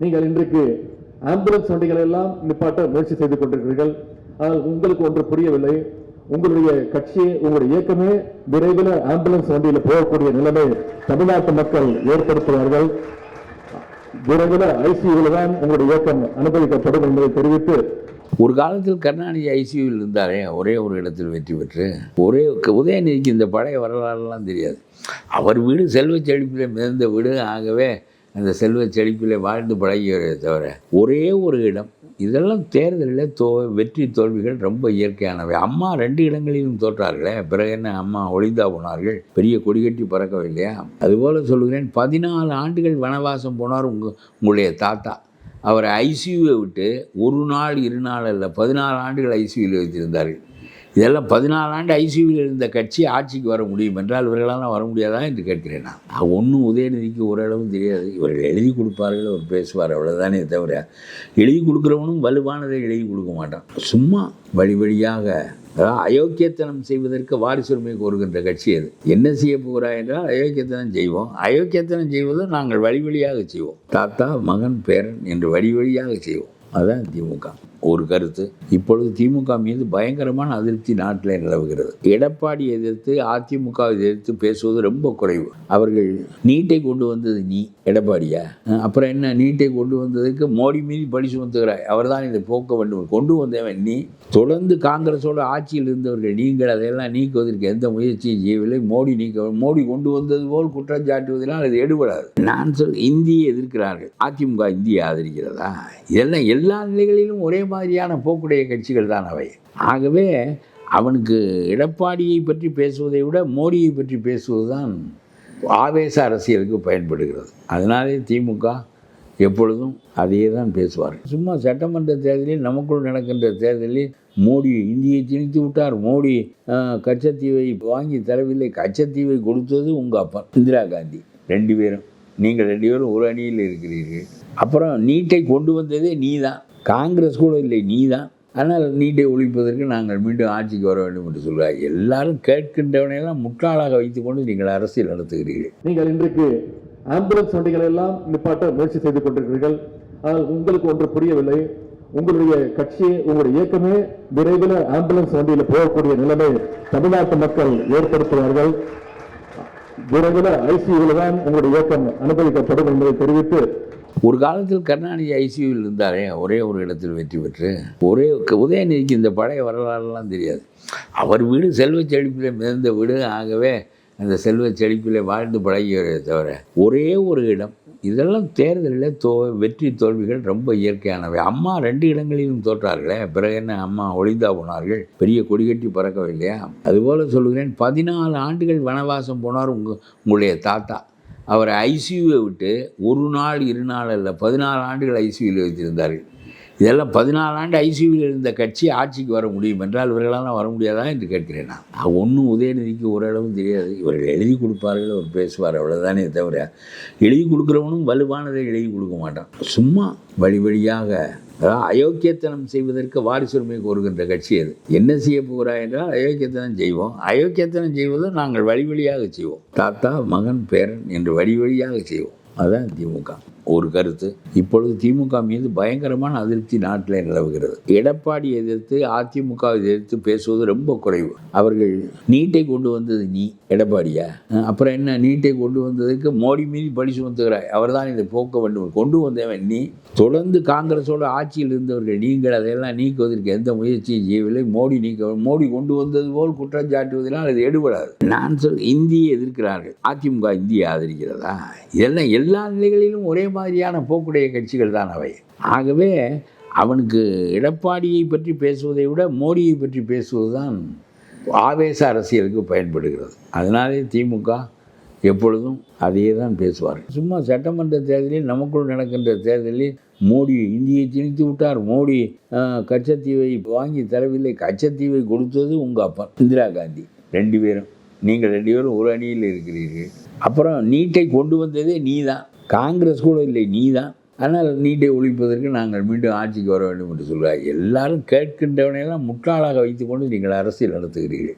நீங்கள் இன்றைக்கு ஆம்புலன்ஸ் வண்டிகளை எல்லாம் நிப்பாட்ட முயற்சி செய்து கொண்டிருக்கிறீர்கள். ஆனால் உங்களுக்கு ஒன்று புரியவில்லை. உங்களுடைய கட்சி உங்களுடைய இயக்கமே விரைவில் ஆம்புலன்ஸ் வண்டியில் போகக்கூடிய நிலைமை தமிழ்நாட்டு மக்கள் ஏற்படுத்துவார்கள். விரைவில் ஐசியூவில் தான் உங்களுடைய இயக்கம் அனுமதிக்கப்படும் என்பதை தெரிவித்து ஒரு காலத்தில் கருணாநிதி ஐசியூவில் இருந்தாரே ஒரே ஒரு இடத்தில் வெற்றி பெற்று ஒரே உதயநிதிக்கு இந்த பழைய வரலாறுலாம் தெரியாது. அவர் வீடு செல்வச் செழிப்பில் மிதந்த வீடு. ஆகவே அந்த செல்வ செழிப்பில் வாழ்ந்து பழகிறதே தவிர ஒரே ஒரு இடம். இதெல்லாம் தேர்தலில் தோ வெற்றி தோல்விகள் ரொம்ப இயற்கையானவை. அம்மா ரெண்டு இடங்களிலும் தோற்றார்களே. பிறகு என்ன அம்மா ஒளிந்தா போனார்கள். பெரிய கொடிகட்டி பறக்கவில்லையா அதுபோல் சொல்லுகிறேன் பதினாலு ஆண்டுகள் வனவாசம் போனார் உங்கள் உங்களுடைய தாத்தா. அவரை ஐசியூவை விட்டு ஒரு நாள் இரு நாள் அல்ல பதினாறு ஆண்டுகள் ஐசியூவில் வைத்திருந்தார்கள். இதெல்லாம் பதினாலு ஆண்டு ஐசியூவில் இருந்த கட்சி ஆட்சிக்கு வர முடியும் என்றால் இவர்களால் வர முடியாதா என்று கேட்கிறேன் நான். ஒன்றும் உதயநிதிக்கு ஓரளவும் தெரியாது. இவர்கள் எழுதி கொடுப்பார்கள் அவர் பேசுவார் அவ்வளோதானே தவிர எழுதி கொடுக்குறவனும் வலுவானதை எழுதி கொடுக்க மாட்டான். சும்மா வழி வழியாக அதாவது அயோக்கியத்தனம் செய்வதற்கு வாரிசுரிமை கோருகின்ற கட்சி அது. என்ன செய்ய போகிறாய் என்றால் அயோக்கியத்தனம் செய்வோம். அயோக்கியத்தனம் செய்வதும் நாங்கள் வழி வழியாக செய்வோம். தாத்தா மகன் பேரன் என்று வழி வழியாக செய்வோம். அதுதான் திமுக. ஒரு கருத்து. இப்பொழுது திமுக மீது பயங்கரமான அதிருப்தி நாட்டில் நிலவுகிறது. எடப்பாடி எதிர்த்து அதிமுக எதிர்த்து பேசுவது ரொம்ப குறைவு. அவர்கள் நீட்டை கொண்டு வந்தது நீ எடப்பாடியா? அப்புறம் என்ன? நீட்டை கொண்டு வந்ததுக்கு மோடி மீது பழி சுமத்துகிறாய். அவர்தான் இதை போக்க வேண்டும். கொண்டு வந்தவன் நீ. தொடர்ந்து காங்கிரஸோட ஆட்சியில் இருந்தவர்கள் நீங்கள். அதையெல்லாம் நீக்குவதற்கு எந்த முயற்சியும் செய்யவில்லை. மோடி நீக்க மோடி கொண்டு வந்தது போல் குற்றம் சாட்டுவதனால் அது எடுபடாது. நான் சொல் இந்தியை எதிர்க்கிறார்கள். அதிமுக இந்தியை ஆதரிக்கிறதா? இதெல்லாம் எல்லா நிலைகளிலும் ஒரே மாதிரியான போக்குடைய கட்சிகள் தான் அவை. ஆகவே அவனுக்கு எடப்பாடியை பற்றி பேசுவதை விட மோடியை பற்றி பேசுவது தான் ஆவேச அரசியலுக்கு பயன்படுகிறது. அதனாலே திமுக எப்பொழுதும் அதையே தான் பேசுவார் சும்மா சட்டமன்ற தேர்தலில் நமக்குள் நடக்கின்ற தேர்தலில் மோடி இந்தியை திணித்து விட்டார். மோடி கச்சத்தீவை வாங்கி தரவில்லை. கச்சத்தீவை கொடுத்தது உங்கள் அப்பா இந்திரா காந்தி. ரெண்டு பேரும். நீங்கள் ரெண்டு பேரும் ஒரு அணியில் இருக்கிறீர்கள். அப்புறம் நீட்டை கொண்டு வந்ததே நீ தான் காங்கிரஸ் கூட இல்லை நீ தான் ஆனால் நீட்டை ஒழிப்பதற்கு நாங்கள் மீண்டும் ஆட்சிக்கு வர வேண்டும் என்று சொல்கிறார். எல்லாரும் கேட்கின்றவனையெல்லாம் முட்டாளாக வைத்துக்கொண்டு நீங்கள் அரசியல் நடத்துகிறீர்கள். நீங்கள் இன்றைக்கு ஆம்புலன்ஸ் வண்டிகளை எல்லாம் நிப்பாட்ட முயற்சி செய்து கொண்டிருக்கிறீர்கள். ஆனால் உங்களுக்கு ஒன்று புரியவில்லை. உங்களுடைய கட்சி உங்களுடைய இயக்கமே விரைவில் ஆம்புலன்ஸ் வண்டியில் போகக்கூடிய நிலைமை தமிழ்நாட்டு மக்கள் ஏற்படுத்துவார்கள். விரைவில் ஐசியூவில் தான் உங்களுடைய இயக்கம் அனுமதிக்கப்படும் என்பதை தெரிவித்து ஒரு காலத்தில் கருணாநிதி ஐசியூவில் இருந்தாரே ஒரே ஒரு இடத்தில் வெற்றி பெற்று ஒரே உதயநிதிக்கு இந்த பழைய வரலாறுலாம் தெரியாது. அவர் வீடு செல்வ செழிப்பில் மிதந்த வீடு ஆகவே அந்த செல்வ செழிப்பில் வாழ்ந்து பழகியவரே தவிர ஒரே ஒரு இடம் இதெல்லாம் தேர்தலில் தோ வெற்றி தோல்விகள் ரொம்ப இயற்கையானவை. அம்மா ரெண்டு இடங்களிலும் தோற்றார்களே. பிறகு என்ன? அம்மா ஒளிந்தா போனார்கள். பெரிய கொடிகட்டி பறக்கவில்லையா அதுபோல் சொல்லுகிறேன் பதினாலு ஆண்டுகள் வனவாசம் போனார் உங்கள் உங்களுடைய தாத்தா. அவரை ஐசியூவை விட்டு ஒரு நாள் இரு நாள் அல்ல பதினாலு ஆண்டுகள் ஐசியூவில் வைத்திருந்தார்கள். இதெல்லாம் பதினாலு ஆண்டு ஐசியூவில் இருந்த கட்சி ஆட்சிக்கு வர முடியும் என்றால் இவர்களால் வர முடியாதா என்று கேட்கிறேன் நான். ஒன்றும் உதயநிதிக்கு ஓரளவும் தெரியாது. இவர்கள் எழுதி கொடுப்பார்கள் அவர் பேசுவார் அவ்வளோதானே தவிர எழுதி கொடுக்குறவனும் வலுவானதை எழுதி கொடுக்க மாட்டான். சும்மா வழி வழியாக அதான் அயோக்கியத்தனம் செய்வதற்கு வாரிசுரிமை கோருகின்ற கட்சி அது. என்ன செய்ய போகிறா என்றால் அயோக்கியத்தனம் செய்வோம். அயோக்கியத்தனம் செய்வதும் நாங்கள் வழி வழியாக செய்வோம். தாத்தா மகன் பேரன் என்று வழி வழியாக செய்வோம். அதுதான் திமுக. ஒரு கருத்து. இப்பொழுது திமுக மீது பயங்கரமான அதிருப்தி நாட்டில் நிலவுகிறது. எடப்பாடி எதிர்த்து அதிமுக எதிர்த்து பேசுவது ரொம்ப குறைவு. அவர்கள் நீட்டை கொண்டு வந்தது நீ எடப்பாடியா? அப்புறம் என்ன? நீட்டை கொண்டு வந்ததுக்கு மோடி மீது பழி சுமத்துகிறாய். அவர்தான் இதை போக்க வேண்டும். கொண்டு வந்தவன் நீ. தொடர்ந்து காங்கிரஸோட ஆட்சியில் இருந்தவர்கள் நீங்கள் அதையெல்லாம் நீக்குவதற்கு எந்த முயற்சியும் செய்யவில்லை. மோடி நீக்க மோடி கொண்டு வந்தது போல் குற்றம் சாட்டுவதனால் அது எடுபடாது. நான் சொல் இந்தியை எதிர்க்கிறார்கள். அதிமுக இந்தியை ஆதரிக்கிறதா? இதெல்லாம் எல்லா நிலைகளிலும் ஒரே மாதிரியான போக்குடைய கட்சிகள் தான் அவை. ஆகவே அவனுக்கு எடப்பாடியை பற்றி பேசுவதை விட மோடியை பற்றி பேசுவது தான் ஆவேச அரசியலுக்கு பயன்படுகிறது. அதனாலே திமுக எப்பொழுதும் அதையே தான் பேசுவார் சும்மா சட்டமன்ற தேர்தலில் நமக்குள் நடக்கின்ற தேர்தலில் மோடி இந்தியை திணித்து விட்டார். மோடி கச்சத்தீவை வாங்கி தரவில்லை. கச்சத்தீவை கொடுத்தது உங்கள் அப்பா இந்திரா காந்தி. ரெண்டு பேரும். நீங்கள் ரெண்டு பேரும் ஒரு அணியில் இருக்கிறீர்கள். அப்புறம் நீட்டை கொண்டு வந்ததே நீ தான் காங்கிரஸ் கூட இல்லை நீ தான் ஆனால் நீட்டை ஒழிப்பதற்கு நாங்கள் மீண்டும் ஆட்சிக்கு வர வேண்டும் என்று சொல்கிறார் எல்லாரும் கேட்கின்றவனையெல்லாம் முட்டாளாக வைத்துக்கொண்டு நீங்கள் அரசியல் நடத்துகிறீர்கள்.